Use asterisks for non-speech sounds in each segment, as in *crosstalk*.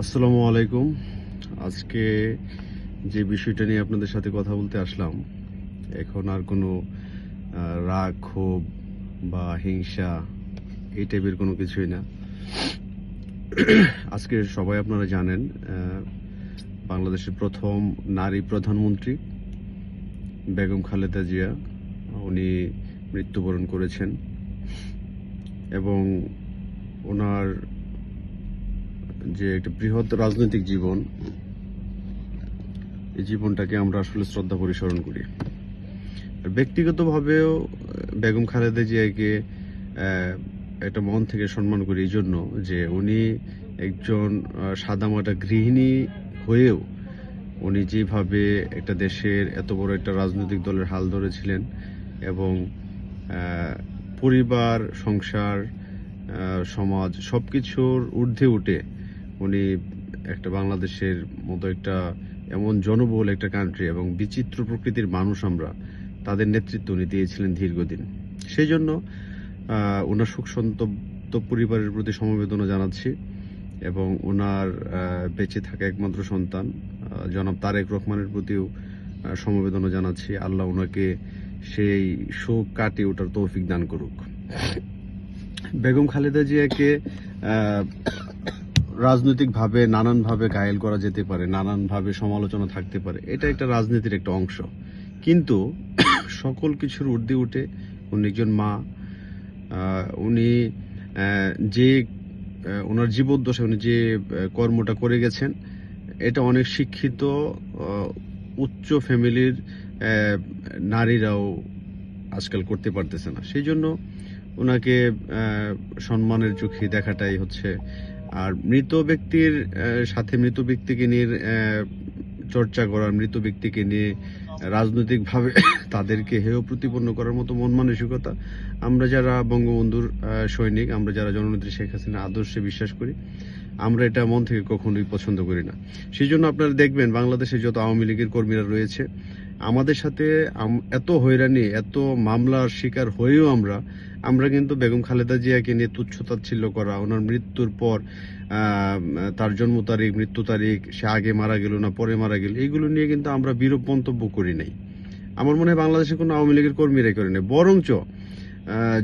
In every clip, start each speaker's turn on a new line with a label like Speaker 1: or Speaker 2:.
Speaker 1: আসসালামু আলাইকুম। আজকে যে বিষয়টা নিয়ে আপনাদের সাথে কথা বলতে আসলাম, এখন আর কোনো রাগ, ক্ষোভ বা হিংসা এই টাইপের কোনো কিছুই না। আজকে সবাই আপনারা জানেন বাংলাদেশের প্রথম নারী প্রধানমন্ত্রী বেগম খালেদা জিয়া, উনি মৃত্যুবরণ করেছেন এবং যে একটা বৃহৎ রাজনৈতিক জীবন, এই জীবনটাকে আমরা আসলে শ্রদ্ধা পরিসরণ করি। আর ব্যক্তিগতভাবেও বেগম খালেদা জিয়াকে একটা মন থেকে সম্মান করি এই জন্য যে উনি একজন সাদামাটা গৃহিণী হয়েও উনি যেভাবে একটা দেশের এত বড় একটা রাজনৈতিক দলের হাল ধরেছিলেন এবং পরিবার, সংসার সমাজ সবকিছুর ঊর্ধ্বে উঠে উনি একটা বাংলাদেশের মতো একটা এমন জনবহুল একটা কান্ট্রি এবং বিচিত্র প্রকৃতির মানুষ আমরা, তাদের নেতৃত্ব উনি দিয়েছিলেন দীর্ঘদিন। সেই জন্য ওনার সুখ সন্তপ্ত পরিবারের প্রতি সমবেদনা জানাচ্ছি এবং ওনার বেঁচে থাকা একমাত্র সন্তান জনাব তারেক রহমানের প্রতিও সমবেদনা জানাচ্ছি। আল্লাহ ওনাকে সেই শোক কাটিয়ে ওঠার তৌফিক দান করুক। বেগম খালেদা জিয়াকে রাজনৈতিকভাবে নানানভাবে ঘায়েল করা যেতে পারে, নানানভাবে সমালোচনা থাকতে পারে, এটা একটা রাজনীতির একটা অংশ। কিন্তু সকল কিছুর ঊর্ধ্বে উঠে উনি একজন মা উনি যে ওনার জীবদ্দশায় উনি যে কর্মটা করে গেছেন, এটা অনেক শিক্ষিত উচ্চ ফ্যামিলির নারীরাও আজকাল করতে পারতেছে না। সেই জন্য ওনাকে সম্মানের চোখে দেখাটাই হচ্ছে আর মৃত ব্যক্তির সাথে মৃত ব্যক্তিকে নিয়ে চর্চা করা, মৃত ব্যক্তিকে নিয়ে রাজনৈতিকভাবে *coughs* তাদেরকে হেয় প্রতিপন্ন করার মতো মন মানসিকতা আমরা যারা বঙ্গবন্ধুর সৈনিক, আমরা যারা জননেত্রী শেখ হাসিনা আদর্শে বিশ্বাস করি, আমরা এটা মন থেকে কখনোই পছন্দ করি না। সেই জন্য আপনারা দেখবেন বাংলাদেশে যত আওয়ামী লীগের কর্মীরা রয়েছে আমাদের সাথে এত এত মামলার শিকার হয়েও আমরা আমরা কিন্তু বেগম খালেদা জিয়াকে নিয়ে তুচ্ছতাচ্ছিল্য করা, ওনার মৃত্যুর পর তার জন্ম তারিখ, মৃত্যু তারিখ, সে আগে মারা গেল না পরে মারা গেল, এইগুলো নিয়ে কিন্তু আমরা বিরূপ মন্তব্য করি নাই। আমার মনে হয় বাংলাদেশে কোনো আওয়ামী লীগের কর্মীরাই করে নাই বরঞ্চ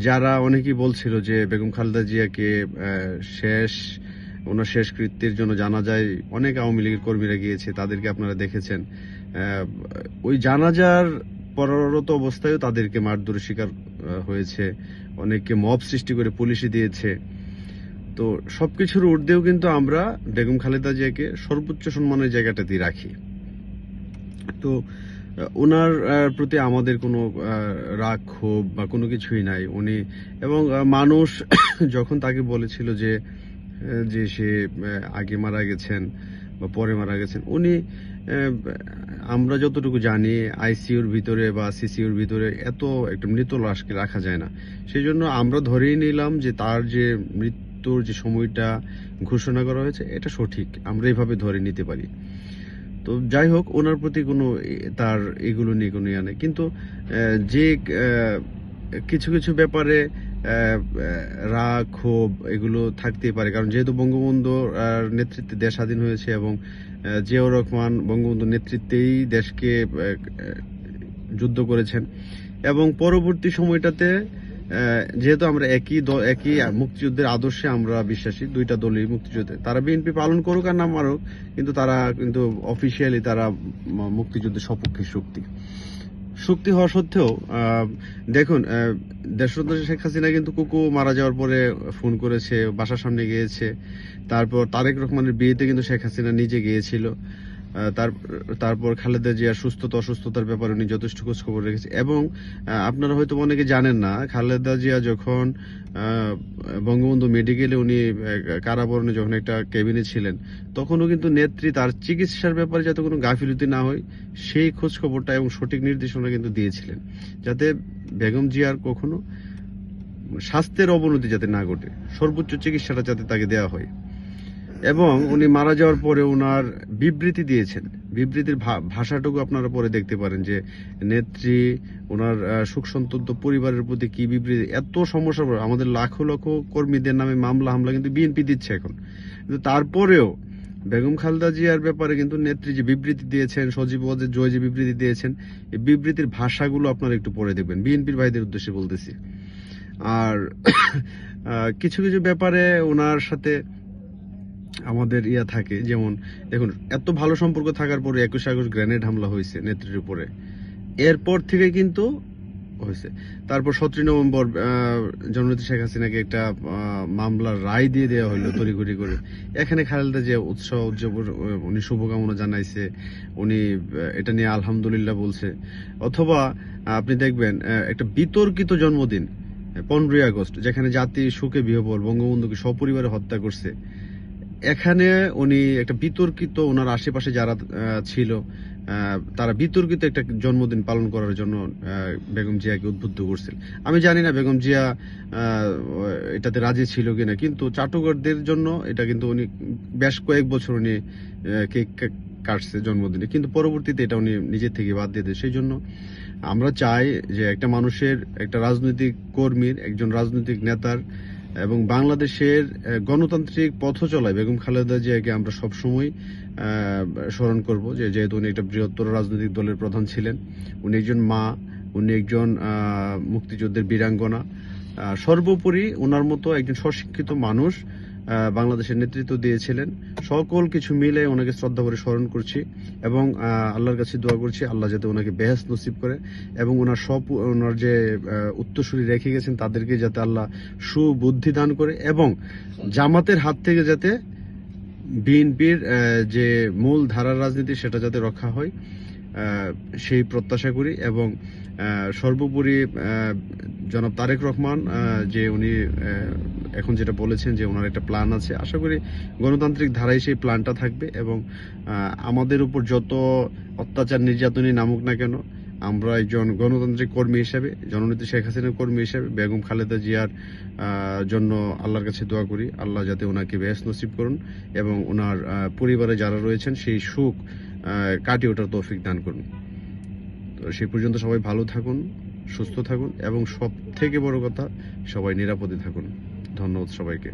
Speaker 1: যারা অনেকেই বলছিল যে বেগম খালেদা জিয়াকে শেষ ওনার শেষ কৃত্যের জন্য জানা যায় অনেক আওয়ামী লীগের কর্মীরা গিয়েছে, তাদেরকে আপনারা দেখেছেন। ওই জানাজার পররত অবস্থায়ও তাদেরকে মারধরের শিকার হয়েছে। অনেককে মব সৃষ্টি করে পুলিশে দিয়েছে। তো সবকিছুর ঊর্ধ্বেও কিন্তু আমরা বেগম খালেদা জিয়াকে সর্বোচ্চ সম্মানের জায়গাটাতেই রাখি। তো ওনার প্রতি আমাদের কোনো রাগ, ক্ষোভ বা কোনো কিছুই নাই। উনি এবং মানুষ *coughs* যখন তাকে বলেছিল যে যে সে আগে মারা গেছেন বা পরে মারা গেছেন, উনি আমরা যতটুকু জানি, আইসিইউর ভিতরে বা সিসিউর ভিতরে এত একটা মৃত লাশকে রাখা যায় না। সেই জন্য আমরা ধরেই নিলাম যে তার যে মৃত্যুর যে সময়টা ঘোষণা করা হয়েছে, এটা সঠিক। আমরা এইভাবে ধরে নিতে পারি। তো যাই হোক, ওনার প্রতি কোনো তার এগুলো নিয়ে কোনো ইয়ে নেই। কিন্তু যে কিছু কিছু ব্যাপারে রাগ, ক্ষোভ এগুলো থাকতেই পারে। কারণ যেহেতু বঙ্গবন্ধুর নেতৃত্বে দেশ স্বাধীন হয়েছে এবং জিয়াউর রহমান বঙ্গবন্ধুর নেতৃত্বেই দেশকে যুদ্ধ করেছেন এবং পরবর্তী সময়টাতে যেহেতু আমরা একই একই মুক্তিযুদ্ধের আদর্শে আমরা বিশ্বাসী, দুইটা দলই মুক্তিযুদ্ধে, তারা বিএনপি পালন করুক আর না মারুক, কিন্তু তারা কিন্তু অফিসিয়ালি তারা মুক্তিযুদ্ধের সপক্ষে শক্তি। শক্তি হওয়া সত্ত্বেও দেখুন দেশরত্ন শেখ হাসিনা কিন্তু কুকু মারা যাওয়ার পরে ফোন করেছে, বাসার সামনে গিয়েছে। তারপর তারেক রহমানের বিয়েতে কিন্তু শেখ হাসিনা নিজে গিয়েছিল। তার, তারপর খালেদা জিয়ার সুস্থতা, অসুস্থতার ব্যাপারে উনি যথেষ্ট খোঁজ খবর রেখেছে এবং আপনারা হয়তো অনেকে জানেন না, খালেদা জিয়া যখন বঙ্গবন্ধু মেডিকেলে উনি কারাবরণে যখন একটা কেবিনে ছিলেন, তখনও কিন্তু নেত্রী তার চিকিৎসার ব্যাপারে যাতে কোনো গাফিলতি না হয়, সেই খোঁজ খবরটা এবং সঠিক নির্দেশনা কিন্তু দিয়েছিলেন। যাতে বেগম জিয়ার কখনো স্বাস্থ্যের অবনতি যাতে না ঘটে, সর্বোচ্চ চিকিৎসাটা যাতে তাকে দেওয়া হয়। এবং উনি মারা যাওয়ার পরে ওনার বিবৃতি দিয়েছেন। বিবৃতির ভাষাটুকু আপনারা পরে দেখতে পারেন যে নেত্রী ওনার সুখ সন্তত পরিবারের প্রতি কি বিবৃতি, এত সমস্যা আমাদের লাখো লক্ষ কর্মীদের নামে মামলা, হামলা কিন্তু বিএনপি দিচ্ছে এখন। কিন্তু তারপরেও বেগম খালেদা জিয়ার ব্যাপারে কিন্তু নেত্রী যে বিবৃতি দিয়েছেন, সজীব জয় যে বিবৃতি দিয়েছেন, এই বিবৃতির ভাষাগুলো আপনারা একটু পড়ে দেখবেন। বিএনপির ভাইদের উদ্দেশ্যে বলতেছি। আর *coughs* কিছু কিছু ব্যাপারে ওনার সাথে আমাদের ইয়া থাকে, যেমন, দেখুন, এত ভালো সম্পর্ক থাকার পরে একুশে আগস্ট গ্রেনেড হামলা হয়েছে নেত্রীর উপরে। এরপর থেকে কিন্তু হয়েছে। তারপর সতেরোই নভেম্বর জননেত্রী শেখ হাসিনাকে একটা মামলার রায় দিয়ে দেওয়া হলো তড়িঘড়ি করে। এখানে খালেদা যে উৎসাহ উদযাপন, উনি শুভকামনা জানাইছে, উনি এটা নিয়ে আলহামদুলিল্লাহ বলছে। অথবা আপনি দেখবেন একটা বিতর্কিত জন্মদিন, পনেরোই আগস্ট, যেখানে জাতি সুখে বিহবল, বঙ্গবন্ধুকে সপরিবারে হত্যা করছে। এখানে উনি একটা বিতর্কিত ওনার আশেপাশে যারা ছিল তারা বিতর্কিত একটা জন্মদিন পালন করার জন্য বেগম জিয়াকে উদ্বুদ্ধ করছিল। আমি জানি না বেগম জিয়া এটাতে রাজি ছিল কিনা, কিন্তু চাটুকারদের জন্য এটা কিন্তু উনি বেশ কয়েক বছর উনি কেক কাটছে জন্মদিনে, কিন্তু পরবর্তীতে এটা উনি নিজের থেকে বাদ দিয়ে দেয় সেই জন্য আমরা চাই যে একটা মানুষের, একটা রাজনৈতিক কর্মীর, একজন রাজনৈতিক নেতার এবং বাংলাদেশের গণতান্ত্রিক পথ চলায় বেগম খালেদা জিয়াকে আমরা সবসময় স্মরণ করব যে যেহেতু উনি একটা বৃহত্তর রাজনৈতিক দলের প্রধান ছিলেন, উনি একজন মা, উনি একজন মুক্তিযুদ্ধের বীরাঙ্গনা সর্বোপরি ওনার মতো একজন স্বশিক্ষিত মানুষ বাংলাদেশের নেতৃত্ব দিয়েছিলেন। সকল কিছু মিলে ওনাকে শ্রদ্ধা করে স্মরণ করছি এবং আল্লাহর কাছে দোয়া করছি, আল্লাহ যাতে ওনাকে বেহেস নসিব করে এবং ওনার সব, ওনার যে উত্তরসূরি রেখে গেছেন, তাদেরকে যাতে আল্লাহ সুবুদ্ধি দান করে এবং জামাতের হাত থেকে যাতে বিএনপির যে মূল ধারার রাজনীতি, সেটা যাতে রক্ষা হয়। সেই প্রত্যাশা করি এবং সর্বোপরি জনাব তারেক রহমান যে উনি এখন যেটা বলেছেন যে ওনার একটা প্ল্যান আছে, আশা করি গণতান্ত্রিক ধারায় সেই প্ল্যানটা থাকবে এবং আমাদের উপর যত অত্যাচার নির্যাতনই নামুক না কেন, আমরা একজন গণতান্ত্রিক কর্মী হিসাবে, জননেত্রী শেখ হাসিনার কর্মী হিসাবে, বেগম খালেদা জিয়ার জন্য আল্লাহর কাছে দোয়া করি, আল্লাহ যাতে ওনাকে বেশ নসিব করুন এবং ওনার পরিবারে যারা রয়েছেন সেই সুখ কাটিয়ে ওঠার তৌফিক দান করুন। তো সে পর্যন্ত সবাই ভালো থাকুন, সুস্থ থাকুন এবং সব থেকে বড় কথা, সবাই নিরাপদে থাকুন। ধন্যবাদ সবাইকে।